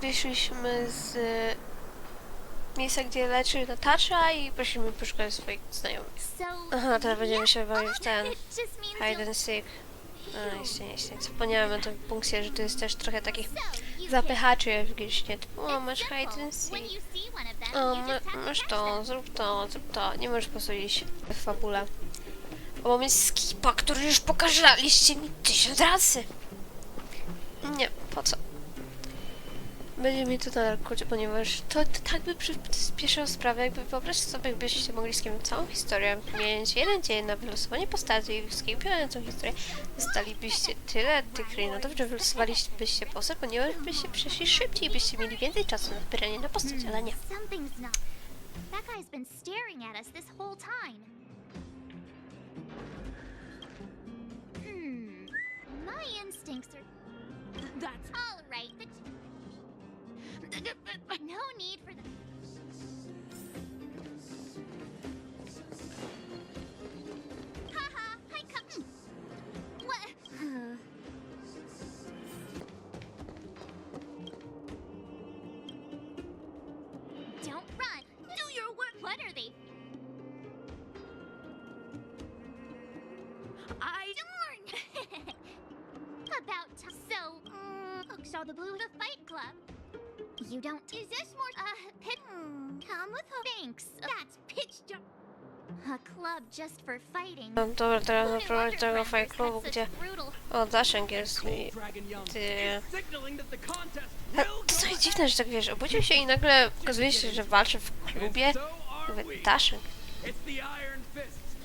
wyszliśmy z e, miejsca, gdzie leczy Natasza i prosimy poszukać swoich znajomych. Aha, teraz będziemy się bawić w ten just means hide and seek. Nie, jeszcze nie. Zapomniałem o tym punkcie, że to jest też trochę takich zapychaczy w Gilsznie. O, can- masz hide and seek. O, ma, masz to, zrób to, zrób to. Nie możesz posłudzić w fabule. O, mamy skipa, który już pokazaliście mi tysiąc razy. Nie, po co? Będzie mi to na kurczę, ponieważ to, to tak by przyspieszyło sprawę, jakby wyobraźcie sobie, jakbyście mogli z kim całą historię mieć jeden dzień na wylosowanie postaci i skipiając tą historię, dostalibyście tyle tych klinotów, że wylosowalibyście postać, ponieważ byście przeszli szybciej i byście mieli więcej czasu na wybieranie na postać, ale nie. Something's not. That guy's been staring at us this whole time. Hmm. My instincts are. That's All right, but. No need for that. Haha, I come. What? Don't run. Do your work. What are they? I Darn! About time. So, mm, saw the blue the fight club. You don't. Is this more? Uh, pit. Come with her. Thanks. That's pitch jump. A club just for fighting. No dobra, teraz naprowadź tego Fight Clubu, gdzie... O, Daszek jest i... Dragon Young Ty... To go jest dziwne, że tak wiesz, obudził się i nagle okazuje się, że walczy w klubie. We. Daszek.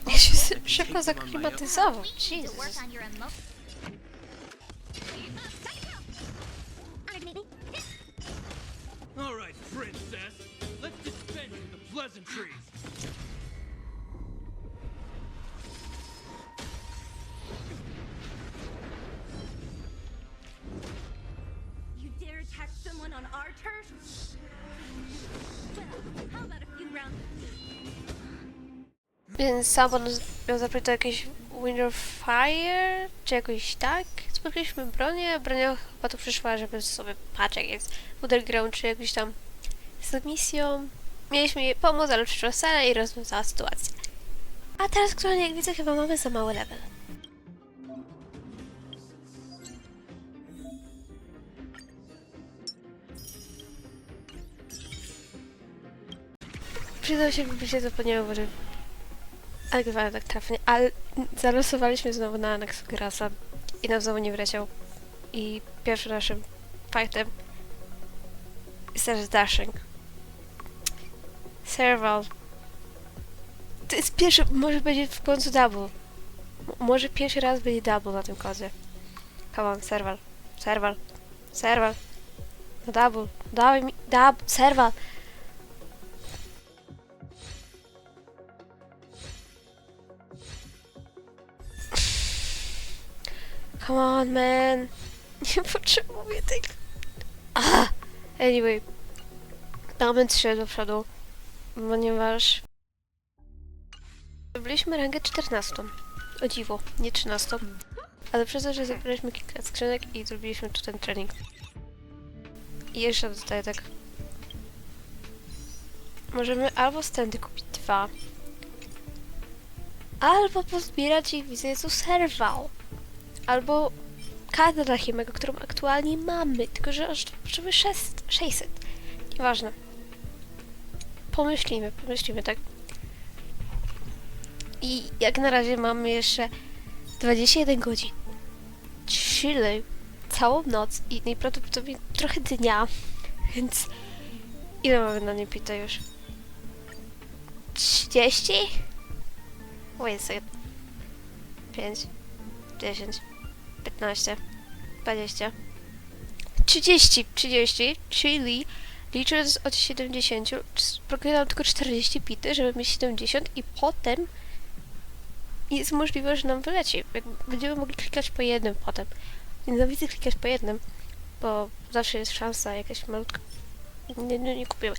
Ja się szybko zaklimatyzował. Jezus. Więc Sabon miał zapytać jakieś Wind of Fire, czy jakoś tak. Spotkaliśmy bronię, bronia chyba tu przyszła, żeby sobie patrzeć jak jest Underground, czy jakoś tam z misją. Mieliśmy jej pomóc, ale przyszła Sara i rozwiązała sytuację. A teraz aktualnie, jak widzę, chyba mamy za mały level. Przydał się, jakby się zapomniało, że nagrywałem tak trafnie, ale zalosowaliśmy znowu na Anax Grasa i nam znowu nie wleciał. I pierwszym naszym fightem jest teraz Dashing. Serval. To jest pierwszy, może będzie w końcu double. M- może pierwszy raz będzie double na tym kodzie. Come on, Serval. Serval. Serval. No double. Dawaj mi, double. Serval. Come on, man. Nie potrzebuję tego. Ah! Anyway. Damy 3 do przodu. Ponieważ... Byliśmy rangę 14. O dziwo, nie 13. Ale przez to, że zebraliśmy kilka skrzynek i zrobiliśmy tu ten trening. I jeszcze dostaję tak. Możemy albo stędy kupić dwa. Albo pozbierać ich widzę tu serwał albo kartę dla Chimego, którą aktualnie mamy, tylko że aż potrzebujemy 600. 600. Nieważne. Pomyślimy, pomyślimy, tak? I jak na razie mamy jeszcze 21 godzin. Czyli całą noc i najprawdopodobniej trochę dnia, więc ile mamy na nie pita już? 30? Wait a second. 5, 10, 15, 20, 30, 30, czyli licząc od 70, brakuje nam tylko 40 pity, żeby mieć 70 i potem jest możliwość, że nam wyleci. Będziemy mogli klikać po jednym potem. Nienawidzę klikać po jednym, bo zawsze jest szansa jakaś malutka. Nie, nie, nie kupiłem.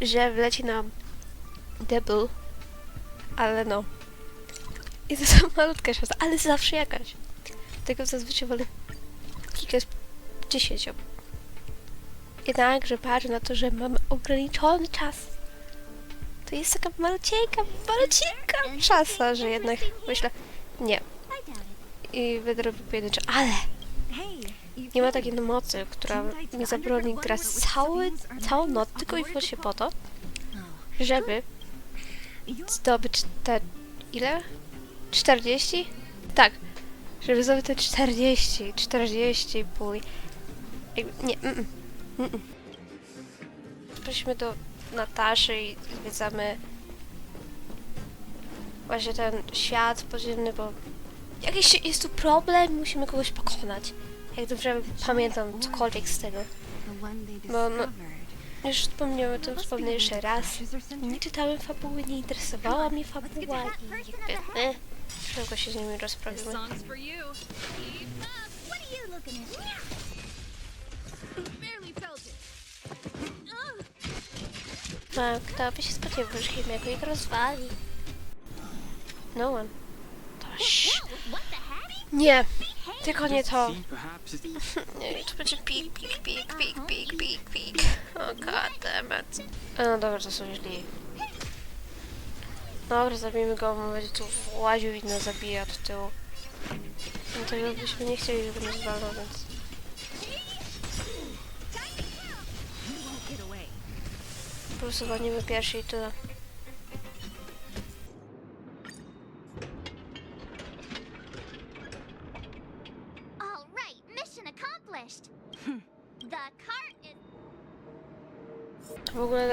Że wleci nam double, ale no. I to jest malutka szansa, ale zawsze jakaś. Tego zazwyczaj wolę klikać 10. Jednakże patrzę na to, że mamy ograniczony czas. To jest taka malucieńka, malucieńka szansa, że jednak myślę, nie. I będę robił pojedyncze, ale nie ma takiej mocy, która mi zabroni grać cały, całą noc tylko i wyłącznie po to, żeby zdobyć te... ile? 40? Tak. Żeby zdobyć te 40, 40 pół. Jakby- Nie, mm, mm, mm, mm. Do Nataszy i zwiedzamy właśnie ten świat podziemny, bo jakiś jest tu problem, musimy kogoś pokonać. Jak dobrze pamiętam cokolwiek z tego. No, no, już wspomniałem o tym, wspomnę jeszcze raz. Nie czytałem fabuły, nie interesowała mnie fabuła i jakby, eh, szybko się z nimi rozprawimy. No, kto by się spodziewał, że Chimiego ich rozwali? No one. To sz... What the heck? Nie, tylko nie to. Nie, to będzie pik, pik, pik, pik, pik, pik, pik. Oh god damn it. No dobra, to są źli. Dobra, zabijmy go, on będzie tu łaził i nas zabija od tyłu. No tego byśmy nie chcieli, żeby nas walnął, więc... Po prostu walnijmy pierwszy i tyle.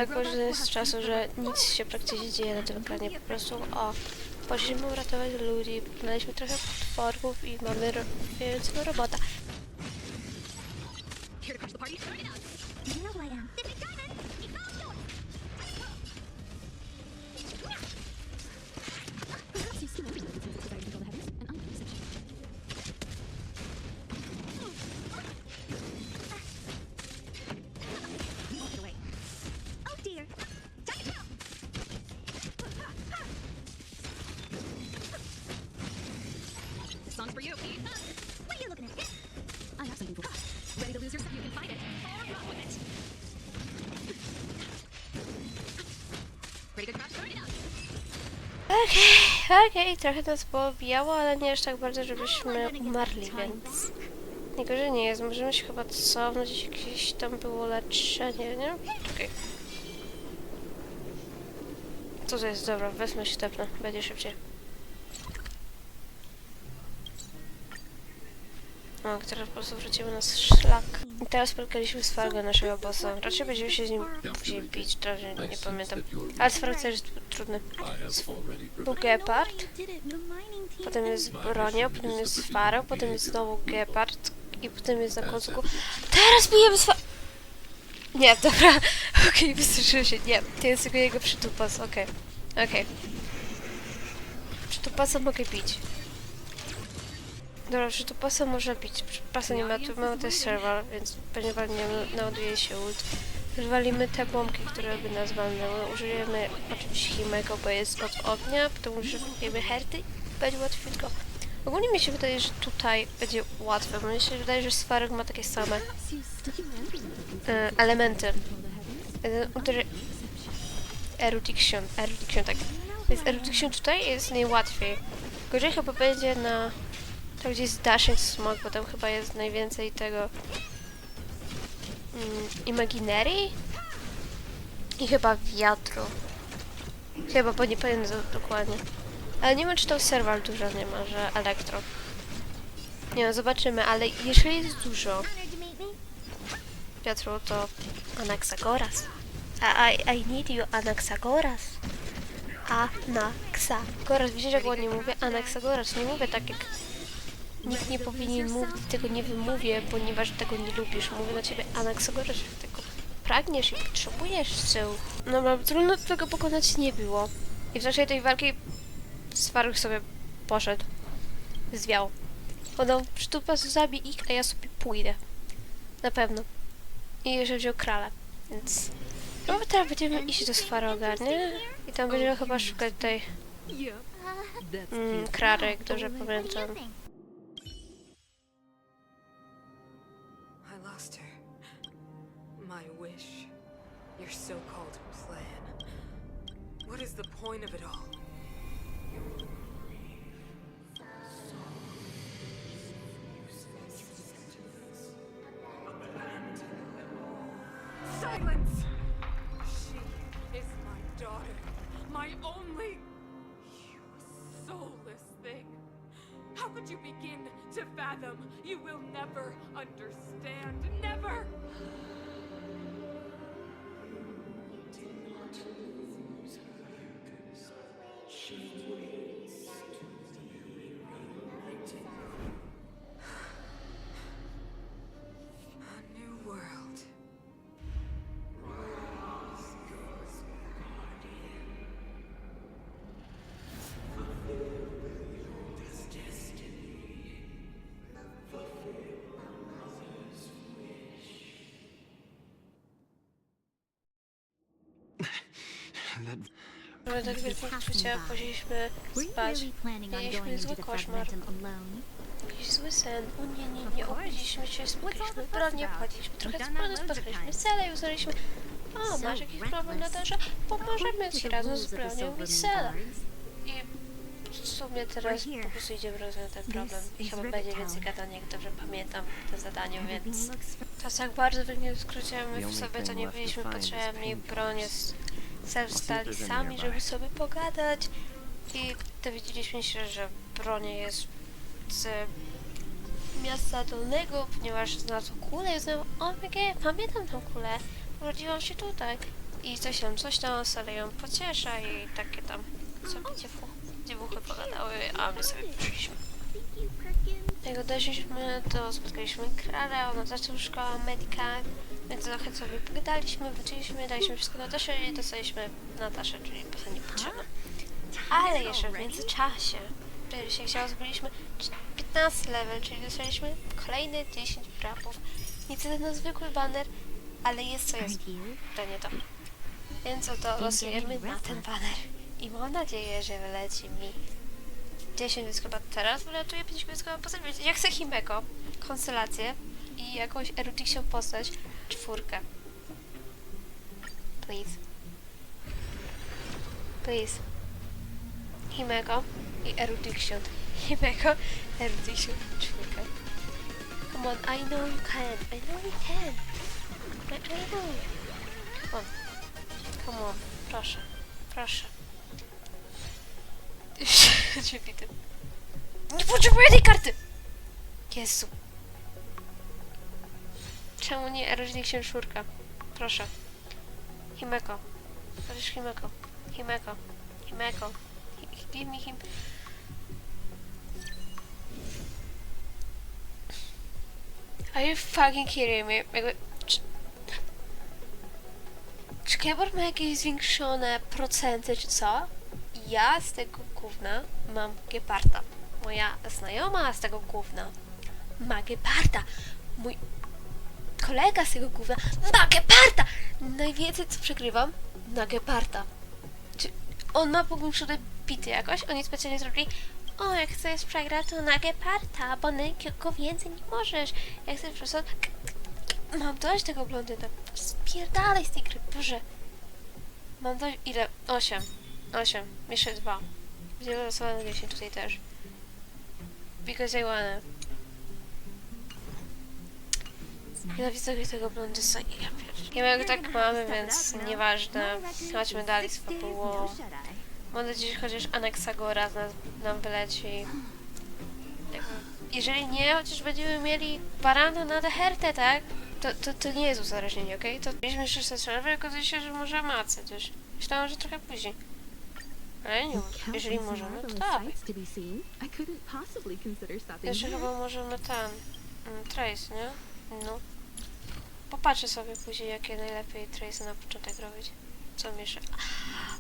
Tak korzystam z czasu, że nic się praktycznie nie dzieje na tym ekranie. Po prostu o, poszliśmy uratować ludzi, znaleźliśmy trochę potworków i mamy ro robota. Okej, okej, trochę nas pobijało, ale nie aż tak bardzo, żebyśmy umarli, więc... Najgorzej nie jest, możemy się chyba cofnąć, jakieś tam było leczenie, nie? Okej. Co to jest? Dobra, wezmę się tepnę, będzie szybciej. No, teraz po prostu wrócimy na szlak. I teraz spotkaliśmy Sfargo, naszego bossa. Raczej będziemy się z nim później bić, trochę nie pamiętam. Ale Sfargo też jest trudny. Był Gepard, potem jest Bronio, potem jest Faro, potem jest znowu Gepard i potem jest na końcu... Teraz bijemy Sfa... Nie, dobra, okej, wystraszyłem się, nie, to jest tylko jego przytupas, okej, okej. Przytupasa mogę bić. Dobra, przytupasa można bić, przytupasa nie ma, tu mamy też serwer, więc pewnie nie naładuje się ult. Zwalimy te bombki, które by nas walnęły. Użyjemy oczywiście Himego, bo jest od ognia, potem użyjemy Herty i będzie łatwiutko. Ogólnie mi się wydaje, że tutaj będzie łatwe, bo mi się wydaje, że Sfarek ma takie same e, elementy. Uderzy... Erudiction, erudiction, tak. Więc erudiction tutaj jest najłatwiej. Gorzej chyba będzie na... To gdzie jest Dashing Smog, bo tam chyba jest najwięcej tego... Mm? I chyba wiatru. Chyba, bo nie pamiętam dokładnie. Ale nie wiem, czy to serwer dużo nie ma, że elektro. Nie no, zobaczymy, ale jeżeli jest dużo wiatru, to Anaxagoras. I, I, I need you, Anaxagoras. Anaxagoras. Widzisz, jak ładnie mówię? Anaxagoras. Nie mówię tak, jak nikt nie powinien mówić, tego nie wymówię, ponieważ tego nie lubisz. Mówię na ciebie Anaxagoras, że tego pragniesz i potrzebujesz sył. No, no trudno tego pokonać nie było. I w czasie tej walki Swaruk sobie poszedł. Zwiał. Podał przytupa, zabij ich, a ja sobie pójdę. Na pewno. I jeszcze wziął krala, więc... No teraz będziemy iść do Swaroga, nie? I tam będziemy chyba szukać tej mm, jak dobrze do pamiętam. Your so called plan. What is the point of it all? Silence! She is my daughter, my only. You soulless thing. How could you begin to fathom? You will never understand. Never! Mamy tak wielkie uczucia, poszliśmy spać. Mieliśmy zły koszmar. Jakiś zły sen. O nie, nie, nie, obudziliśmy się, bronię about? wchodziliśmy, trochę of spotkaliśmy cele i uznaliśmy, o, masz jakiś problem na darze? Pomożemy ci razem z bronią i Silvermoon cele. Guards, I w sumie teraz po prostu idziemy rozwiązać ten problem. I chyba będzie więcej gadania, jak dobrze pamiętam to zadanie, więc... To tak bardzo w wielkim skrócie, my w sobie to nie byliśmy potrzebni, broń jest... Self stali there's any sami, żeby sobie pogadać i dowiedzieliśmy się, że broń jest z miasta Dolnego, ponieważ znalazł kulę i uznał, o pamiętam tą kulę, urodziłam się tutaj. I coś tam, coś tam, Sara ją pociesza i takie tam sobie dziewuch, dziewuchy pogadały, a my sobie poszliśmy. Jak odeszliśmy, to spotkaliśmy Klarę, ona zaczął szkołę Medica, więc trochę sobie pogadaliśmy, wróciliśmy, daliśmy wszystko Natasze i dostaliśmy Nataszę, czyli poza niepotrzebne. Ale jeszcze w międzyczasie, kiedy się chciało, zbyliśmy 15 level, czyli dostaliśmy kolejne 10 brapów. Nic na zwykły banner, ale jest co jest. To nie to. Więc oto losujemy na ten banner. I mam nadzieję, że wyleci mi 10 więc chyba teraz wylatuje 5 więc chyba wiecie, jak chcę Himeko, konstelację i jakąś erudiction postać, czwórkę. Please. Please. Himeko i erudiction. Himeko, erudiction, czwórkę. Come on, I know you can. I know you can. I, I know. Come on. Come on. Proszę. Proszę. Tym. Nie potrzebuję tej karty! Jezu. Czemu nie eroźnik się czwórka? Proszę. Himeko. Proszę Himeko. Himeko. Himeko. Hi- Give me him. Are you fucking kidding me? Jakby... Czy, czy keyboard ma jakieś zwiększone procenty, czy co? Ja z tego gówna mam geparda. Moja znajoma z tego gówna ma geparda. Mój kolega z tego gówna ma geparda! Najwięcej co przegrywam na geparda. Czy on ma powiększone bity jakoś? Oni specjalnie zrobili o, jak chcesz przegrać, to na geparda, bo na nikogo więcej nie możesz. Jak chcesz po. Mam dość tego blondyna. Spierdalaj z tej gry, Boże. Mam dość... Ile? Osiem. 8, jeszcze 2. Będzie losowane 10 tutaj też. Because I wanna. Nienawidzę tego blondysa i ja wiem, tak mamy, więc nieważne. Chodźmy dalej z fabułą. Mam nadzieję, że chociaż Anaxagora nam wyleci. Jakby, Jeżeli nie, chociaż będziemy mieli barana na dehertę, tak? To, to, to nie jest uzależnienie, okej? To mieliśmy jeszcze serwer, okazuje się, że może macę coś. Myślałam, że trochę później. Ale nie, jeżeli możemy, to dawaj. consider stopping Jeszcze chyba możemy ten... mm, Trace, nie? No. Popatrzę sobie później, jakie najlepiej trace na początek robić. Co mi jeszcze...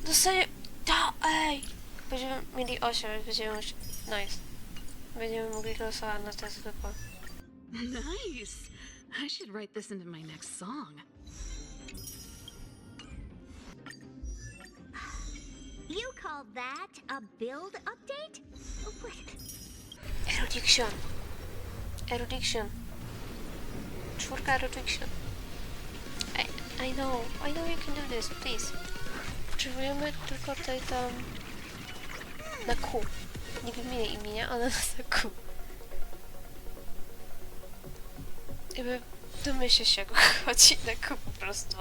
Dostaję... Da, ej! Będziemy mieli 8, więc będziemy już... Nice. Będziemy mogli głosować na te zwykłe. Nice. I should write this into my next song. That a build update? Oh, what? Erudiction. Erudiction. Czwórka erudiction. Ej, I know, I know you can do this, please. Potrzebujemy tylko tutaj tam... Na Q. Nie wymienię imienia, ale na Q. Jakby domyślę się, kogo chodzi na Q po prostu.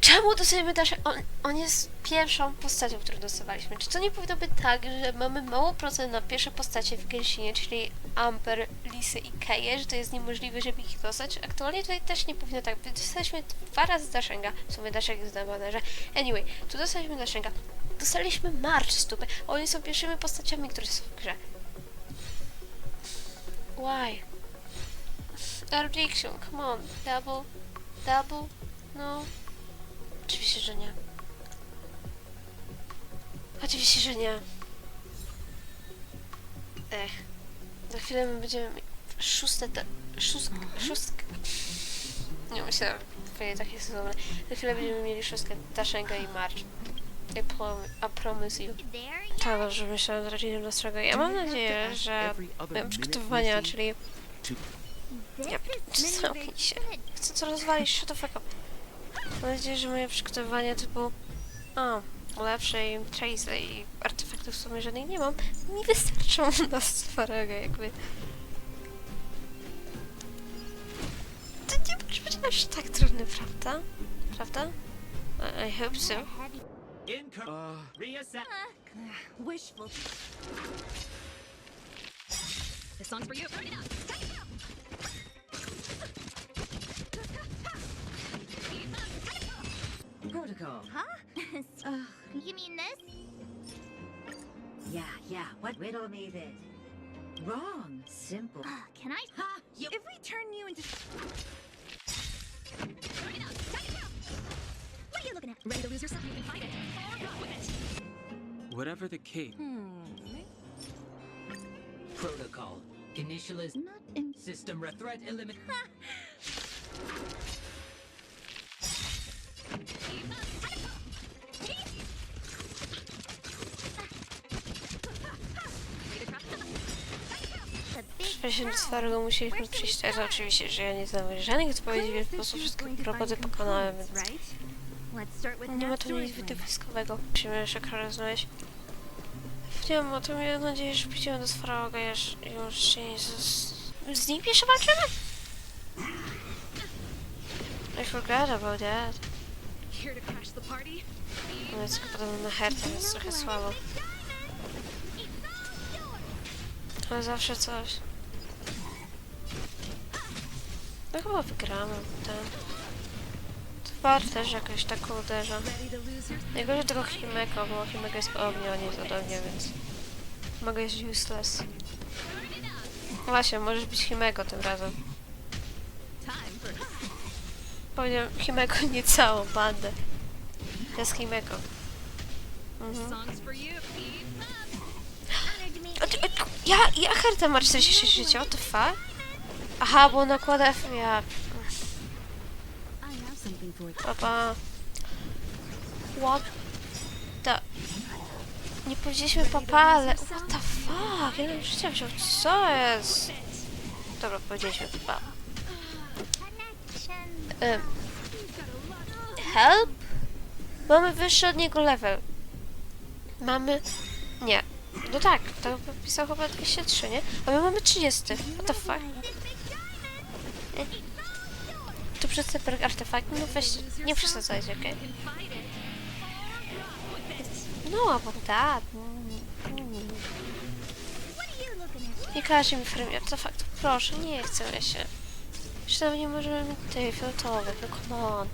Czemu dostajemy dalsze... On, on jest pierwszą postacią, którą dostawaliśmy. Czy to nie powinno być tak, że mamy mało procent na pierwsze postacie w Genshinie, czyli Amber, Lisy i Keję, że to jest niemożliwe, żeby ich dostać? Aktualnie tutaj też nie powinno tak być. Dostaliśmy dwa razy Dashenga. W sumie Dasheng jest na banerze. Anyway, tu dostaliśmy Dashenga. Dostaliśmy March z dupy. Oni są pierwszymi postaciami, które są w grze. Why? Erudiction, come on. Double. Double. No. Oczywiście, że nie. Oczywiście, że nie. Ech. Za chwilę my będziemy szóste te... Szóstkę... Szóstkę... Nie myślałam, że takie jest dobre. Za chwilę będziemy mieli szóstkę Dashenga i March. I prom a promise you. Tak, dobrze, myślałam z rodzinnym Dostrego. Ja mam nadzieję, że przygotowania, czyli... Ja, zamknij się. Chcę to rozwalić, shut the fuck up. Mam nadzieję, że moje przygotowania typu... O, lepszej trace i artefaktów w sumie żadnych nie mam. Mi wystarczą na Stwarego, jakby... To nie może być aż tak trudne, prawda? Prawda? I, I hope so. Uh. Wishful. This song's for you. Protocol. Huh? you mean this? Yeah, yeah. What riddle me this? Wrong. Simple. Uh, can I? Ha! You. If we turn you into. What are you looking at? Ready to lose yourself? You can fight it. Or run with it. whatever the case. Protocol. Initialize. Not in. System re- threat eliminate. The big Przepraszam, z Fargo musieliśmy przyjść, ale oczywiście, że ja nie znam żadnych odpowiedzi, więc po prostu wszystkie roboty pokonałem, nie ma tu nic story wytywskowego. Musimy karę znaleźć. Nie o to miałem nadzieję, że pójdziemy do Sfaroga już, już się nie z... Z nim jeszcze walczymy? I forgot about that. No jest podobno na hertę, więc trochę słabo. Ale zawsze coś. No chyba wygramy ten. Twar też jakoś tak uderza. To Najgorzej tego Himeko, bo Himeko jest po ogniu, a nie jest od ognia, więc... Mogę jest useless. Właśnie, możesz być Himeko tym razem. Powiedziałem Himeko, nie całą bandę. To jest Himeko. Mhm. ja, ja Herta ma 46 życia, what the fuck? Aha, bo nakłada F... Ja... Papa... What the... Nie powiedzieliśmy papa, ale... What the fuck? Ile życia wziął? Co jest? Dobra, powiedzieliśmy papa. Ym. Help? Mamy wyższy od niego level. Mamy... Nie. No tak, to pisał chyba 203, nie? A my mamy 30. What the fuck? Tu przez te artefakt, no weź, nie przesadzajcie, okej? No, about that. Mm, mm. What are you looking at? Nie każe mi frame artefaktów, proszę, nie chcę się. Jeszcze nie możemy mieć tej fioletowych, no come on.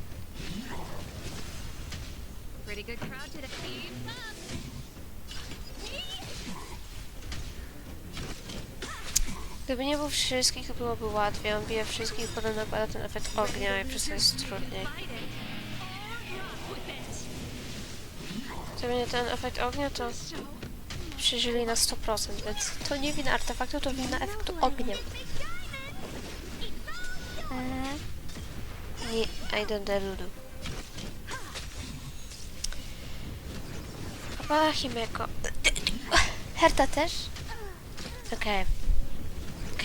Pretty good crowd today. Gdyby nie był wszystkich, to byłoby łatwiej. On bije wszystkich, potem nakłada ten efekt ognia i przez to jest trudniej. Gdyby nie ten efekt ognia, to przeżyli na 100%, więc to nie wina artefaktu, to wina efektu ognia. Mhm. Nie, I don't deludu. Papa Himeko. Herta też? Okej.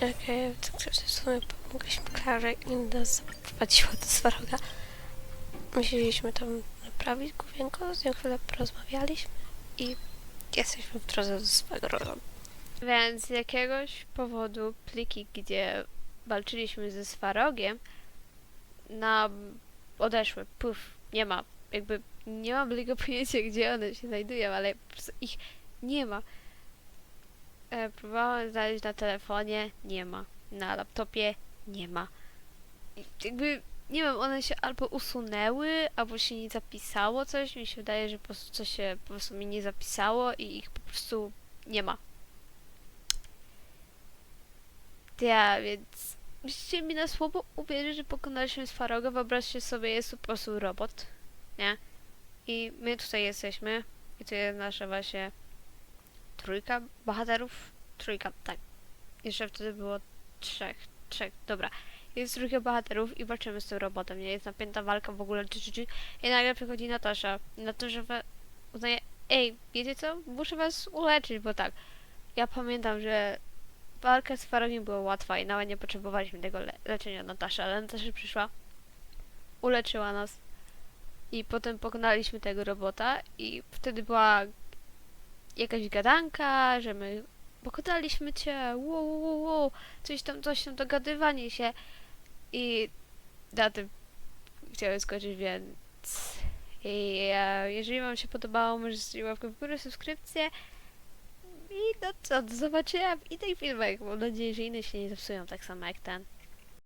Okej, tak sobie w sumie pomogliśmy Klarze i nas zaprowadziło do Swaroga. Musieliśmy tam naprawić główienko, z nią chwilę porozmawialiśmy i jesteśmy w drodze do Swaroga. Więc z jakiegoś powodu pliki, gdzie walczyliśmy ze Swarogiem, nam odeszły. Puf, nie ma. Jakby nie mam bliko pojęcia, gdzie one się znajdują, ale ich nie ma. E, próbowałem znaleźć na telefonie, nie ma. Na laptopie, nie ma. I jakby, nie wiem, one się albo usunęły, albo się nie zapisało coś. Mi się wydaje, że po prostu coś się po prostu mi nie zapisało i ich po prostu nie ma. Ja, więc musicie mi na słowo uwierzyć, że pokonaliśmy Swaroga. Wyobraźcie sobie, jest to po prostu robot, nie? I my tutaj jesteśmy. I to jest nasza właśnie trójka bohaterów. Trójka, tak. Jeszcze wtedy było trzech. Trzech, dobra. Jest trójka bohaterów i walczymy z tym robotem. Nie jest napięta walka w ogóle. Czy, czy, czy. I nagle przychodzi Natasza. Natasza we- uznaje, ej, wiecie co? Muszę was uleczyć, bo tak. Ja pamiętam, że walka z Farogiem była łatwa i nawet nie potrzebowaliśmy tego le leczenia Nataszy, ale Natasza przyszła, uleczyła nas i potem pokonaliśmy tego robota i wtedy była jakaś gadanka, że my pokonaliśmy cię, wow, wow, wow, coś tam, coś tam, dogadywanie się i na tym chciałem skończyć, więc i, e, jeżeli wam się podobało, możecie łapkę w górę, subskrypcję i no co, do zobaczenia w innych filmach. Mam nadzieję, że inne się nie zepsują tak samo jak ten.